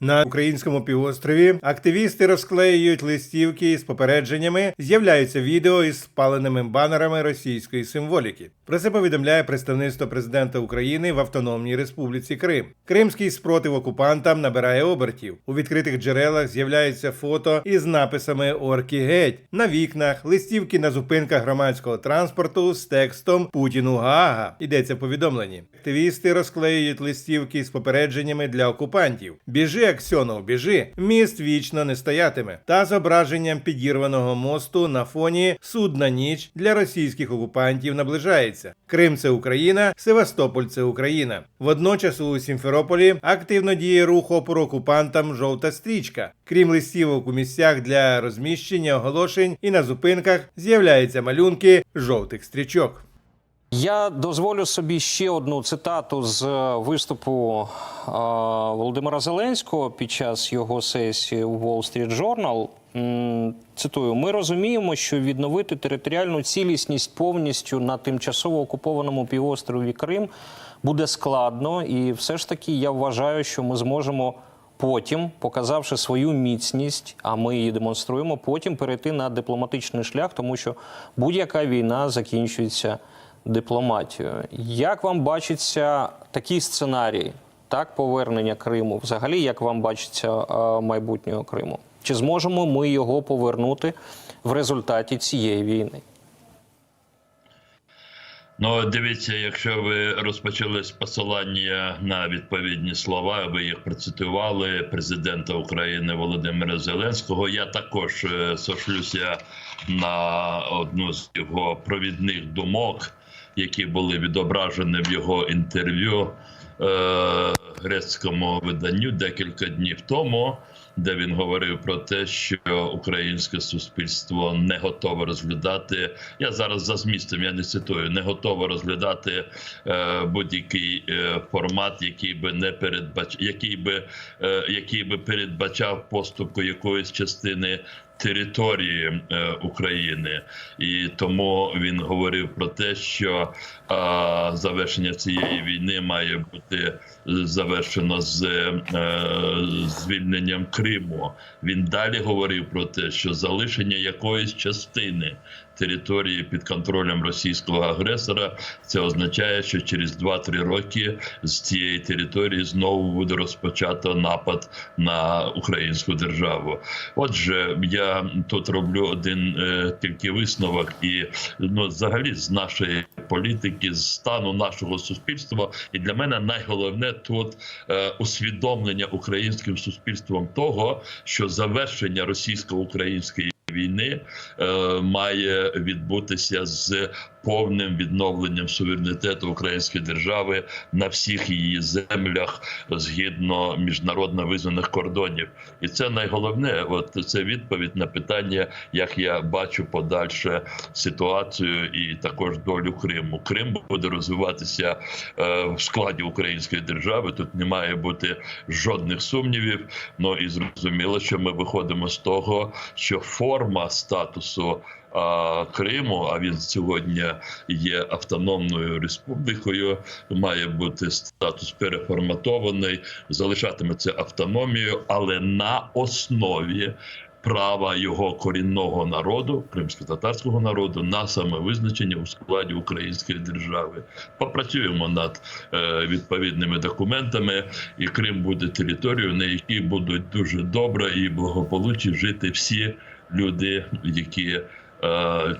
На українському півострові активісти розклеюють листівки з попередженнями, з'являються відео із спаленими банерами російської символіки. Про це повідомляє представництво президента України в Автономній Республіці Крим. Кримський спротив окупантам набирає обертів. У відкритих джерелах з'являються фото із написами Орки геть на вікнах, листівки на зупинках громадського транспорту з текстом Путіну Гаага. Йдеться в повідомленні. Активісти розклеюють листівки з попередженнями для окупантів. Біжи, Аксьонов, біжи, міст вічно не стоятиме. Та зображенням підірваного мосту на фоні судна ніч для російських окупантів наближається. Крим це Україна, Севастополь це Україна. Водночас у Сімферополі активно діє рух опору окупантам жовта стрічка. Крім листівок у місцях для розміщення оголошень і на зупинках з'являються малюнки жовтих стрічок. Я дозволю собі ще одну цитату з е, виступу е, Володимира Зеленського під час його сесії у Wall Street Journal. Цитую: ми розуміємо, що відновити територіальну цілісність повністю на тимчасово окупованому півострові Крим буде складно, і все ж таки я вважаю, що ми зможемо потім, показавши свою міцність, а ми її демонструємо, потім перейти на дипломатичний шлях, тому що будь-яка війна закінчується дипломатією. Як вам бачиться такий сценарій? Так, повернення Криму, взагалі, як вам бачиться е, майбутнього Криму? Чи зможемо ми його повернути в результаті цієї війни? Ну, дивіться, якщо ви розпочали з посилання на відповідні слова, ви їх процитували президента України Володимира Зеленського. Я також е, сошлюся на одну з його провідних думок, які були відображені в його інтерв'ю е, грецькому виданню декілька днів тому, де він говорив про те, що українське суспільство не готове розглядати. Я зараз за змістом я не цитую, не готове розглядати е, будь-який е, формат, який би не передбач, який би, е, який би передбачав поступку якоїсь частини. Території е, України, і тому він говорив про те, що е, завершення цієї війни має бути завершено з е, звільненням Криму. Він далі говорив про те, що залишення якоїсь частини території під контролем російського агресора це означає, що через 2-3 роки з цієї території знову буде розпочато напад на українську державу. Отже, я тут роблю один е, тільки висновок, і ну, взагалі з нашої політики, з стану нашого суспільства, і для мене найголовне тут е, усвідомлення українським суспільством того, що завершення російсько-української війни е, має відбутися з повним відновленням суверенітету української держави на всіх її землях згідно міжнародно визнаних кордонів, і це найголовне. От це відповідь на питання, як я бачу подальше ситуацію і також долю Криму. Крим буде розвиватися е, в складі української держави. Тут не має бути жодних сумнівів. Ну і зрозуміло, що ми виходимо з того, що форма статусу. Криму, а він сьогодні є автономною республікою, має бути статус переформатований, залишатиметься автономією, але на основі права його корінного народу, кримсько-татарського народу, на самовизначення у складі української держави. Попрацюємо над е, відповідними документами, і Крим буде територією, на якій будуть дуже добре і благополучно жити всі люди, які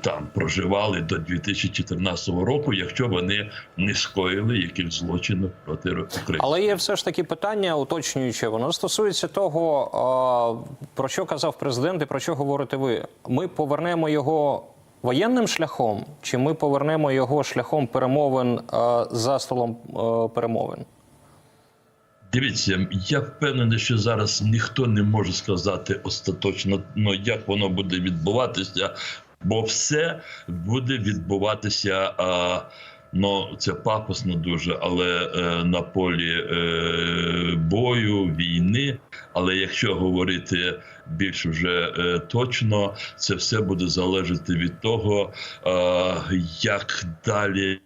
там проживали до 2014 року, якщо вони не скоїли якихось злочинів проти України. Але є все ж таки питання уточнююче. Воно стосується того, про що казав президент і про що говорите ви. Ми повернемо його воєнним шляхом, чи ми повернемо його шляхом перемовин за столом перемовин? Дивіться, я впевнений, що зараз ніхто не може сказати остаточно, ну як воно буде відбуватися, бо все буде відбуватися. А, Ну, це пафосно дуже, але е, на полі е, бою, війни. Але якщо говорити більш вже е, точно, це все буде залежати від того, е, як далі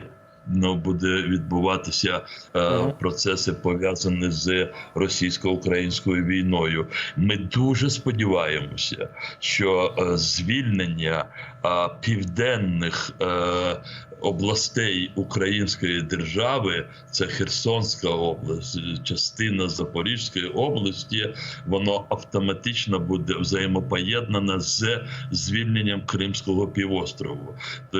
буде відбуватися е, процеси пов'язані з російсько-українською війною. Ми дуже сподіваємося, що е, звільнення е, південних е, областей Української держави, це Херсонська область, частина Запорізької області, воно автоматично буде взаємопоєднане з звільненням Кримського півострову. Е,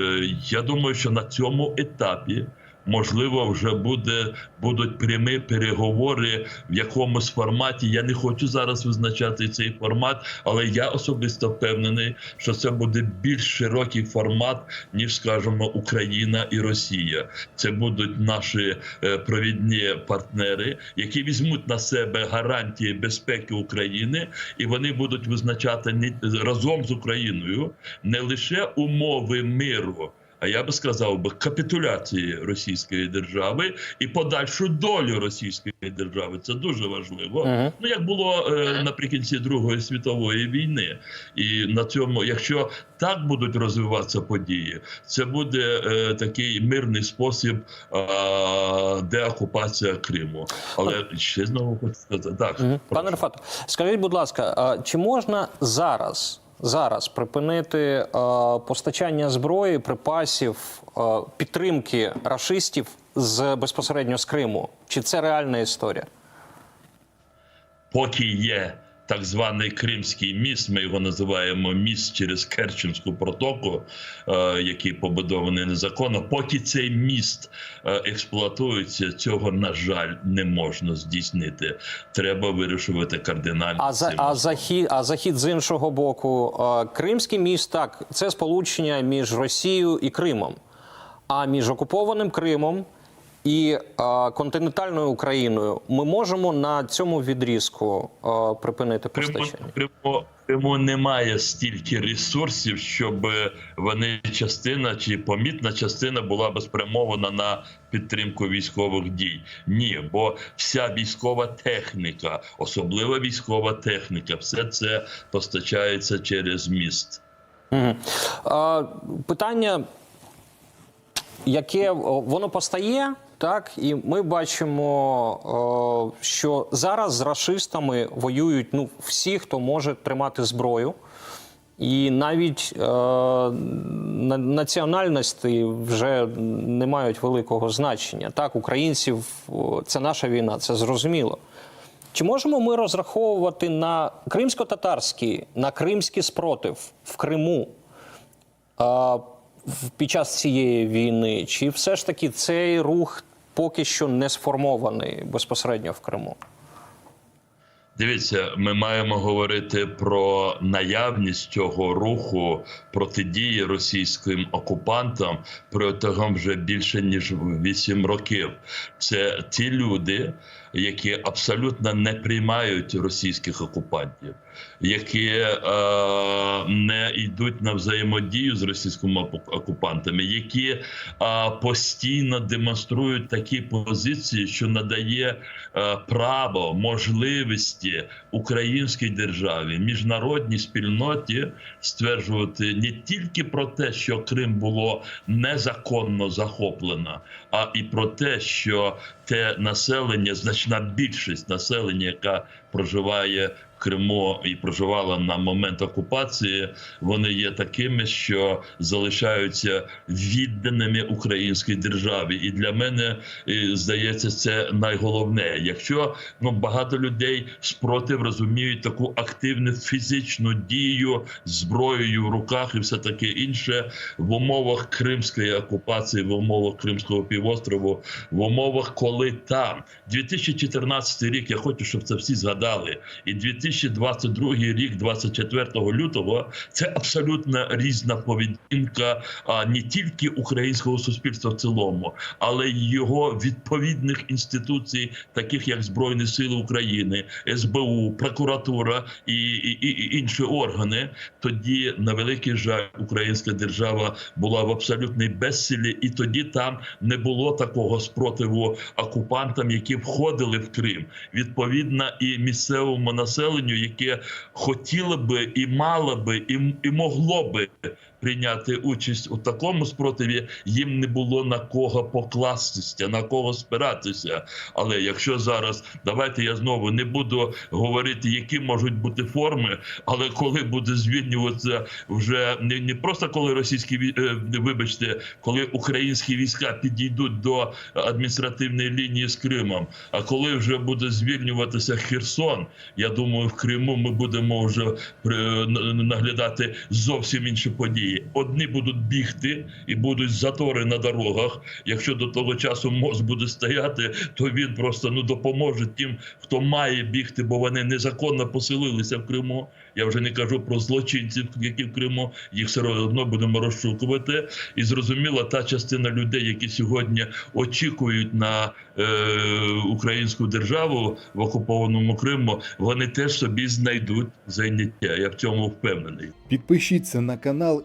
Я думаю, що на цьому етапі. Можливо, вже буде будуть прямі переговори в якомусь форматі. Я не хочу зараз визначати цей формат, але я особисто впевнений, що це буде більш широкий формат, ніж скажімо, Україна і Росія. Це будуть наші е, провідні партнери, які візьмуть на себе гарантії безпеки України, і вони будуть визначати разом з Україною не лише умови миру. А я би сказав би капітуляції Російської держави і подальшу долю Російської держави. Це дуже важливо. Мгм. Ну як було е, наприкінці Другої світової війни, і на цьому, якщо так будуть розвиватися події, це буде е, такий мирний спосіб е, деокупація Криму. Але ще знову хочу сказати так, Мгм. Пане. Рафату, скажіть, будь ласка, а чи можна зараз, зараз припинити е, постачання зброї, припасів, е, підтримки рашистів з безпосередньо з Криму? Чи це реальна історія? поки є так званий Кримський міст, ми його називаємо міст через Керченську протоку, е, який побудований незаконно. Поки цей міст е, експлуатується, цього на жаль не можна здійснити. Треба вирішувати кардинально. А за а захід, а захід з іншого боку, е, Кримський міст так, це сполучення між Росією і Кримом. А між окупованим Кримом і е, континентальною Україною ми можемо на цьому відрізку е, припинити постачання. Криму, Криму немає стільки ресурсів, щоб вони частина чи помітна частина була би спрямована на підтримку військових дій. Ні, бо вся військова техніка, особлива військова техніка, все це постачається через міст. Мгм. А, питання, яке воно постає, так, і ми бачимо, що зараз з рашистами воюють ну, всі, хто може тримати зброю. І навіть е, національності вже не мають великого значення. Так, українців це наша війна, це зрозуміло. Чи можемо ми розраховувати на кримсько-татарський, на кримський спротив в Криму в- під час цієї війни? Чи все ж таки цей рух поки що не сформований безпосередньо в Криму? Дивіться, ми маємо говорити про наявність цього руху протидії російським окупантам протягом вже більше ніж 8 років. Це ті люди, які абсолютно не приймають російських окупантів, які е, не йдуть на взаємодію з російськими оку- окупантами, які е, постійно демонструють такі позиції, що надає е, право, можливості українській державі, міжнародній спільноті стверджувати не тільки про те, що Крим було незаконно захоплено, а і про те, що те населення, значна більшість населення, яка проживає Криму і проживала на момент окупації, вони є такими, що залишаються відданими українській державі. І для мене здається, це найголовне. Якщо ну багато людей спротив розуміють таку активну фізичну дію зброєю в руках і все таке інше в умовах кримської окупації, в умовах Кримського півострову, в умовах, коли там 2014 рік, я хочу, щоб це всі згадали, і 2022 рік, 24 лютого, це абсолютно різна поведінка а не тільки українського суспільства в цілому, але й його відповідних інституцій, таких як Збройні Сили України, СБУ, прокуратура і, і, і інші органи. Тоді, на великий жаль, українська держава була в абсолютній безсилі, і тоді там не було такого спротиву окупантам, які входили в Крим. Відповідно, і місцевому населенню, яке хотіло би і мало би, і, і могло би прийняти участь у такому спротиві, їм не було на кого покластися, на кого спиратися. Але якщо зараз давайте я знову не буду говорити, які можуть бути форми, але коли буде звільнюватися вже не, не просто коли російські е, вибачте, коли українські війська підійдуть до адміністративної лінії з Кримом, а коли вже буде звільнюватися Херсон, я думаю, в Криму ми будемо вже при- наглядати зовсім інші події. Одні будуть бігти і будуть затори на дорогах. Якщо до того часу мост буде стояти, то він просто ну допоможе тим, хто має бігти, бо вони незаконно поселилися в Криму. Я вже не кажу про злочинців, які в Криму їх все одно будемо розшукувати. І зрозуміло, та частина людей, які сьогодні очікують на е, українську державу в окупованому Криму, вони теж собі знайдуть заняття. Я в цьому впевнений. Підпишіться на канал